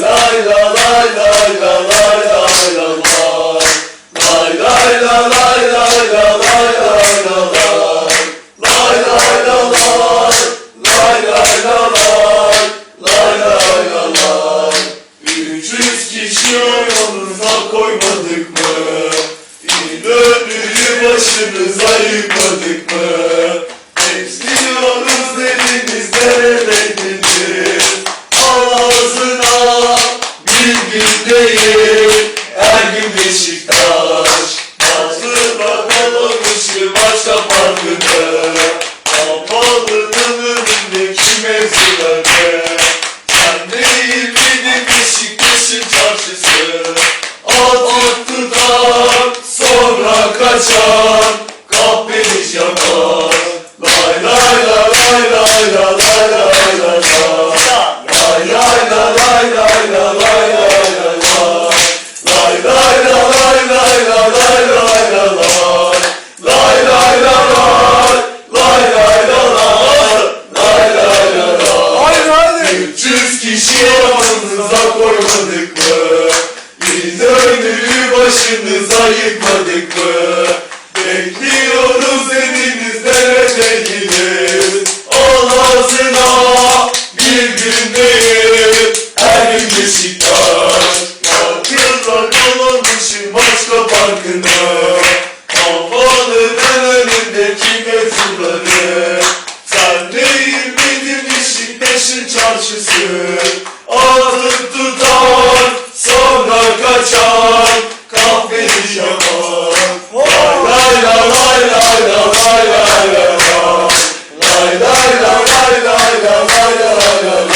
lay lay lay lay lay lay lay lay lay lay lay lay koymadık mı? İnönüyü başımıza yıkmadık mı? Hepsi yalnız elimizde eledin yakar, kahveniz yakar. Lay lay lay lay lay lay lay lay lay lay lay lay lay lay lay kişi yanımıza koymadık mı? Biz öldüğü başımıza yıkmadık mı? Oslo Parkı'na Kapalı ben önündeki mevzuları Sen değil miydin Beşiktaş'ın çarşısı Ağzın tutar sonra kaçar Kahveci yapar Lay lay lay lay lay lay lay lay lay Lay lay lay lay lay lay lay lay